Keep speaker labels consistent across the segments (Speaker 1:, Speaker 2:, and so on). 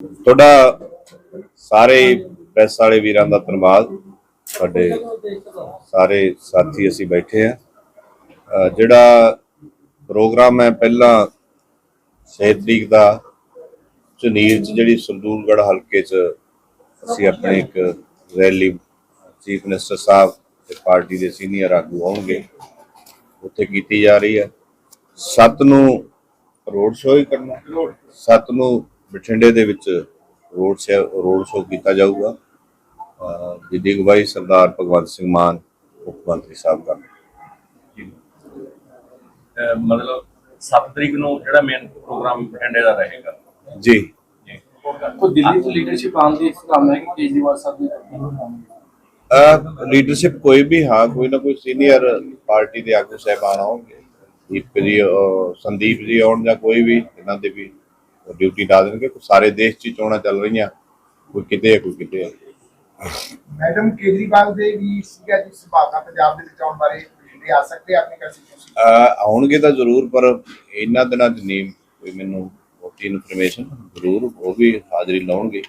Speaker 1: ਤੁਹਾਡਾ ਸਾਰੇ ਪ੍ਰੈਸ ਵਾਲੇ ਵੀਰਾਂ ਦਾ ਧੰਨਵਾਦ। ਸਾਡੇ ਸਾਰੇ ਸਾਥੀ ਅਸੀਂ ਬੈਠੇ ਆ ਜਿਹੜਾ ਪ੍ਰੋਗਰਾਮ ਹੈ ਪਹਿਲਾਂ 6 ਤਰੀਕ ਦਾ, ਝੁਨੀਰ ਚ ਜਿਹੜੀ ਸੰਦੂਲਗੜ ਹਲਕੇ ਚ ਅਸੀਂ ਆਪਣੀ ਇੱਕ ਰੈਲੀ ਚੀਫ ਮਿਨਿਸਟਰ ਸਾਹਿਬ ਤੇ ਪਾਰਟੀ ਦੇ ਸੀਨੀਅਰ ਆਗੂ ਆਉਣਗੇ। ਉੱਥੇ ਕੀਤੀ ਜਾ ਰਹੀ ਹੈ। ਸੱਤ ਨੂੰ ਰੋਡ ਸ਼ੋਅ ਹੀ ਕਰਨਾ। ਸੱਤ ਨੂੰ ਬਠਿੰਡੇ ਦੇ ਵਿੱਚ ਰੋਡ ਸ਼ੋ ਰੋਡ ਸ਼ੋਅ ਕੀਤਾ ਜਾਊਗਾ। ਜਿਹਦੀ ਅਗਵਾਈ ਸਰਦਾਰ ਭਗਵੰਤ ਸਿੰਘ ਮਾਨ ਮੁੱਖ ਮੰਤਰੀ ਸਾਹਿਬ ਕਰਨਗੇ
Speaker 2: ਮਤਲਬ 7 ਤਰੀਕ ਨੂੰ ਜਿਹੜਾ ਮੇਨ ਪ੍ਰੋਗਰਾਮ ਬਠਿੰਡੇ ਦਾ ਰਹੇਗਾ।
Speaker 1: ਜੀ।
Speaker 3: ਕੋਈ ਦਿੱਲੀ ਤੋਂ ਲੀਡਰਸ਼ਿਪ ਆਉਣ ਦੀ ਕੰਮ ਹੈ ਕਿ ਕੇਜਰੀਵਾਲ ਸਾਹਿਬ
Speaker 1: ਅਹ ਲੀਡਰਸ਼ਿਪ ਕੋਈ ਵੀ ਹਾਂ ਕੋਈ ਨਾ ਕੋਈ ਸੀਨੀਅਰ ਪਾਰਟੀ ਦੇ ਆਗੂ ਸਹਿਬਾਨ ਆਉਣਗੇ। ਦੀਪ ਜੀ ਸੰਦੀਪ ਜੀ ਆਉਣ ਜਾਂ ਕੋਈ ਵੀ ਇਹਨਾਂ ਦੇ ਵੀ ਡਿਊਟੀ ਲਾ ਦੇਣਗੇ ਸਾਰੇ ਦੇਸ਼ 'ਚ ਚੋਣਾਂ ਚੱਲ ਰਹੀਆਂ। ਕੋਈ ਕਿਤੇ ਹੈ ਕੋਈ ਕਿਤੇ ਹੈ
Speaker 4: ਮੈਡਮ ਕੇਜਰੀਵਾਲ ਦੇ ਵੀ ਸੀਗਾ ਜੀ ਸੰਭਾਵਨਾ ਪੰਜਾਬ ਦੇ ਵਿੱਚ ਆਉਣ ਬਾਰੇ ਜਿਹੜੇ ਆ ਸਕਦੇ ਆ ਆਪਣੀ ਕੰਸਟੀਟਿਊਸ਼ਨ
Speaker 1: ਆਉਣਗੇ ਤਾਂ ਜ਼ਰੂਰ ਪਰ ਇਹਨਾਂ ਦਿਨਾਂ 'ਚ ਨਹੀਂ। ਕੋਈ ਮੈਨੂੰ ਬਹੁਤੀ ਇਨਫੋਰਮੇਸ਼ਨ ਜ਼ਰੂਰ ਉਹ ਵੀ ਹਾਜ਼ਰੀ ਲਾਉਣਗੇ।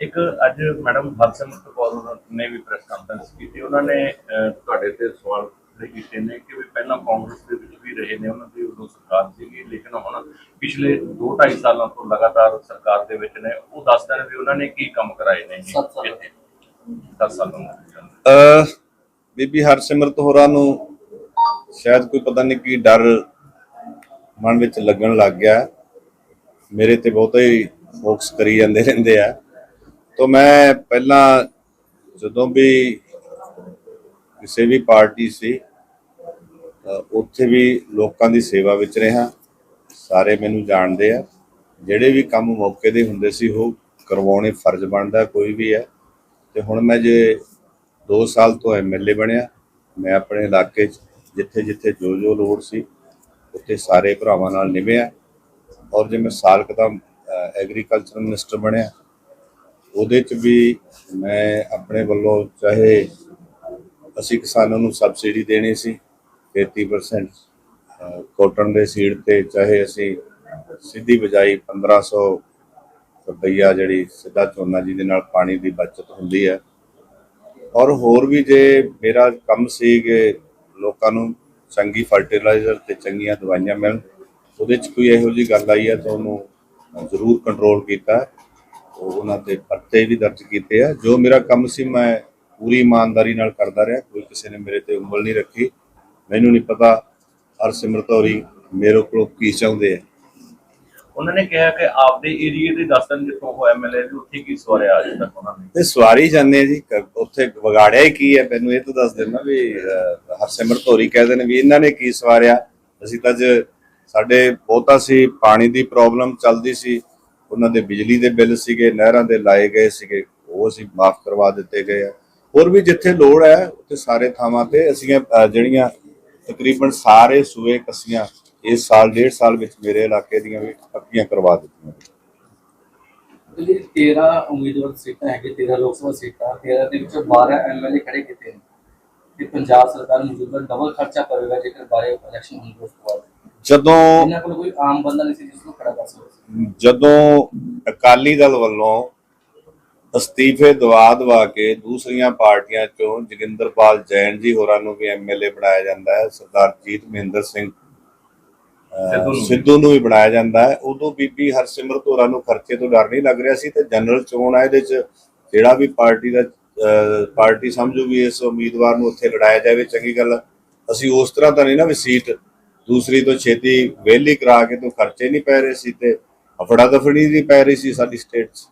Speaker 2: ਇੱਕ ਅੱਜ ਮੈਡਮ ਹਰਸਿਮਰਤ ਕੌਰ ਨੇ ਵੀ ਪ੍ਰੈਸ ਕਾਨਫਰੰਸ ਕੀਤੀ। ਉਹਨਾਂ ਨੇ ਤੁਹਾਡੇ ਤੇ ਸਵਾਲ ਕੀਤੇ ਨੇ ਕਿ ਵੀ ਪਹਿਲਾਂ ਕਾਂਗਰਸ ਦੇ ਵਿੱਚ ਰਹੇ ਨੇ ਉਹਨਾਂ ਦੀ ਉਦੋਂ ਸਰਕਾਰ ਸੀਗੀ ਲੇਕਿਨ ਹੁਣ ਪਿਛਲੇ 2.5 ਸਾਲਾਂ ਤੋਂ ਲਗਾਤਾਰ ਸਰਕਾਰ ਦੇ ਵਿੱਚ ਨੇ ਉਹ ਦੱਸਦੇ ਨੇ ਵੀ ਉਹਨਾਂ ਨੇ ਕੀ ਕੰਮ ਕਰਾਏ ਨੇ ਜੀ।
Speaker 3: ਸੱਤ ਸਾਲ।
Speaker 2: ਇੱਥੇ 10 ਸਾਲਾਂ ਦੇ
Speaker 1: ਅਹ ਬੀਬੀ ਹਰਸਿਮਰਤ ਹੋਰਾਂ ਨੂੰ ਸ਼ਾਇਦ ਕੋਈ ਪਤਾ ਨਹੀਂ ਕੀ ਡਰ ਮਨ ਵਿੱਚ ਲੱਗਣ ਲੱਗ ਗਿਆ। ਮੇਰੇ ਤੇ ਬਹੁਤਾ ਹੀ ਫੋਕਸ ਕਰੀ ਜਾਂਦੇ ਰਹਿੰਦੇ ਆ। ਤਾਂ ਮੈਂ ਪਹਿਲਾਂ ਜਦੋਂ ਵੀ ਕਿਸੇ ਵੀ ਪਾਰਟੀ ਸੀ ਉੱਥੇ ਵੀ ਲੋਕਾਂ ਦੀ ਸੇਵਾ ਵਿੱਚ ਰਿਹਾ। ਸਾਰੇ ਮੈਨੂੰ ਜਾਣਦੇ ਆ। ਜਿਹੜੇ ਵੀ ਕੰਮ ਮੌਕੇ ਦੇ ਹੁੰਦੇ ਸੀ, ਉਹ ਕਰਵਾਉਣੇ ਫਰਜ਼ ਬਣਦਾ, ਕੋਈ ਵੀ ਹੈ। ਤੇ ਹੁਣ ਮੈਂ ਜੇ 2 ਸਾਲ ਤੋਂ ਐਮਐਲਏ ਬਣਿਆ। ਮੈਂ ਆਪਣੇ ਇਲਾਕੇ 'ਚ ਜਿੱਥੇ ਜਿੱਥੇ ਜੋ ਜੋ ਲੋੜ ਸੀ, ਉੱਥੇ ਸਾਰੇ ਭਰਾਵਾਂ ਨਾਲ ਨਿਭਿਆ। ਔਰ ਜੇ ਮੈਂ ਸਾਲ ਕਦਮ ਐਗਰੀਕਲਚਰ ਮਿਨਿਸਟਰ ਬਣਿਆ, ਉਹਦੇ 'ਚ ਵੀ ਮੈਂ ਆਪਣੇ ਵੱਲੋਂ ਚਾਹੇ ਅਸੀਂ ਕਿਸਾਨਾਂ ਨੂੰ ਸਬਸਿਡੀ ਦੇਣੀ ਸੀ 33% ਕੋਟਨ ਦੇ ਸੀਡ ਤੇ ਚਾਹੇ ਅਸੀਂ ਸਿੱਧੀ ਬਜਾਈ 1500 ਰੁਪਈਆ ਜਿਹੜੀ ਸਿੱਧਾ ਝੋਨਾ ਜਿਹਦੇ ਨਾਲ ਪਾਣੀ ਦੀ ਬਚਤ ਹੁੰਦੀ ਹੈ। ਔਰ ਹੋਰ ਵੀ ਜੇ ਮੇਰਾ ਕੰਮ ਸੀ ਕਿ ਲੋਕਾਂ ਨੂੰ ਚੰਗੀ ਫਰਟੀਲਾਈਜ਼ਰ ਤੇ ਚੰਗੀਆਂ ਦਵਾਈਆਂ ਮਿਲਣ, ਉਹਦੇ 'ਚ ਕੋਈ ਇਹੋ ਜੀ ਗੱਲ ਆਈ ਹੈ ਤਾਂ ਉਹਨੂੰ ਜ਼ਰੂਰ ਕੰਟਰੋਲ ਕੀਤਾ। ਉਹਨਾਂ ਤੇ ਪਰਤੇ ਵੀ ਦਰਜ ਕੀਤੇ ਆ। ਜੋ ਮੇਰਾ ਕੰਮ ਸੀ, ਮੈਂ ਪੂਰੀ ਇਮਾਨਦਾਰੀ ਨਾਲ ਕਰਦਾ ਰਿਹਾ। ਕੋਈ ਕਿਸੇ ਨੇ ਮੇਰੇ ਤੇ ਉਂਗਲ ਨਹੀਂ ਰੱਖੀ। ਮੈਨੂੰ ਨਹੀਂ ਪਤਾ ਹਰਸਿਮਰਤ ਹੋਰੀ ਮੇਰੇ ਕੋਲੋਂ ਕੀ ਚਾਹੁੰਦੇ ਆ।
Speaker 2: ਉਹਨਾਂ ਨੇ ਕਿਹਾ ਕਿ ਆਪਦੇ ਏਰੀਏ ਦੇ ਦੱਸਣ ਜਿੱਥੋਂ ਉਹ ਐਮਐਲਏ ਸੀ ਉੱਥੇ ਕੀ ਸਵਾਰਿਆ ਅੱਜ ਤੱਕ ਉਹਨਾਂ ਨੇ।
Speaker 1: ਤੇ ਸਵਾਰੀ ਜਾਂਦੇ ਆ ਜੀ ਉੱਥੇ ਵਿਗਾੜਿਆ ਹੀ ਕੀ ਹੈ ਮੈਨੂੰ ਇਹ ਤਾਂ ਦੱਸ ਦੇਣਾ ਵੀ ਹਰਸਿਮਰਤ ਹੋਰੀ ਕਹਿੰਦੇ ਨੇ ਵੀ ਇਹਨਾਂ ਨੇ ਕੀ ਸਵਾਰਿਆ। ਅਸੀਂ ਤਾਂ ਅੱਜ ਸਾਡੇ ਬਹੁਤਾ ਸੀ ਪਾਣੀ ਦੀ ਪ੍ਰੋਬਲਮ ਚੱਲਦੀ ਸੀ ਉਹਨਾਂ ਦੇ ਬਿਜਲੀ ਦੇ ਬਿੱਲ ਸੀਗੇ ਨਹਿਰਾਂ ਦੇ ਲਾਏ ਗਏ ਸੀਗੇ ਉਹ ਅਸੀਂ ਮਾਫ ਕਰਵਾ ਦਿੱਤੇ ਗਏ ਆ। ਹੋਰ ਵੀ ਜਿੱਥੇ ਲੋੜ ਹੈ ਉੱਥੇ ਸਾਰੇ ਥਾਵਾਂ ਤੇ ਅਸੀਂ ਜਿਹੜੀਆਂ ਤਕਰੀਬਨ ਸਾਰੇ ਸੂਏ ਕਸੀਆਂ ਇਸ ਸਾਲ ਡੇਢ ਸਾਲ ਵਿੱਚ ਮੇਰੇ ਇਲਾਕੇ ਦੀਆਂ ਵੀ ਪੱਕੀਆਂ ਕਰਵਾ ਦਿੱਤੀਆਂ
Speaker 3: ਦਿੱਲੀ 13 ਉਮੀਦਵਾਰ ਸੀਟਾਂ ਹੈਗੇ 13 ਲੋਕ ਸਭਾ ਸੀਟਾਂ 13 ਦੇ ਵਿੱਚੋਂ 12 ਐਮਐਲਏ ਖੜੇ ਕੀਤੇ ਨੇ। ਤੇ ਪੰਜਾਬ ਸਰਕਾਰ ਮੌਜੂਦਾ ਡਬਲ ਖਰਚਾ ਕਰੇਗਾ ਜੇਕਰ ਬਾਰੇ ਇਲੈਕਸ਼ਨ ਹੋਣ ਤੋਂ ਬਾਅਦ।
Speaker 1: ਜਦੋਂ
Speaker 3: ਇਹਨਾਂ ਕੋਲ ਕੋਈ ਆਮ ਬੰਦਾ ਨਹੀਂ ਸੀ ਜਿਸ ਨੂੰ ਖੜਾ ਕਰ ਸਕਦਾ
Speaker 1: ਜਦੋਂ ਅਕਾਲੀ ਦਲ ਵੱਲੋਂ ਅਸਤੀਫੇ ਦਵਾ ਦਵਾ ਕੇ ਦੂਸਰੀਆਂ ਪਾਰਟੀਆਂ ਚੋਂ ਜੋਗਿੰਦਰਪਾਲ ਜੈਨ ਜੀ ਹੋਰਾਂ ਨੂੰ ਵੀ ਐਮਐਲਏ ਬਣਾਇਆ ਜਾਂਦਾ ਹੈ ਸਰਦਾਰ ਜੀਤ ਮਹਿੰਦਰ ਸਿੰਘ
Speaker 2: ਸਿੱਧੂ ਨੂੰ।
Speaker 1: ਵੀ ਬਣਾਇਆ ਜਾਂਦਾ ਹੈ ਉਦੋਂ ਬੀਬੀ ਹਰਸਿਮਰਤ ਹੋਰਾਂ ਨੂੰ ਖਰਚੇ ਤੋਂ ਡਰ ਨਹੀਂ ਲੱਗ ਰਿਹਾ ਸੀ ਤੇ ਜਨਰਲ ਚੋਣ ਆ ਇਹਦੇ ਚ ਜਿਹੜਾ ਵੀ ਪਾਰਟੀ ਦਾ ਪਾਰਟੀ ਸਮਝੂਗੀ ਇਸ ਉਮੀਦਵਾਰ ਨੂੰ ਉੱਥੇ ਲੜਾਇਆ ਜਾਵੇ ਚੰਗੀ ਗੱਲ। ਅਸੀਂ ਉਸ ਤਰ੍ਹਾਂ ਤਾਂ ਨਹੀਂ ਨਾ ਵੀ ਸੀਟ ਦੂਸਰੀ ਤੋਂ ਛੇਤੀ ਵਿਹਲੀ ਕਰਾ ਕੇ ਤੋਂ ਖਰਚੇ ਨਹੀਂ ਪੈ ਰਹੇ ਸੀ ਤੇ ਅਫੜਾ ਦਫੜੀ ਨਹੀਂ ਪੈ ਰਹੀ ਸੀ ਸਾਡੀ ਸਟੇਟ 'ਚ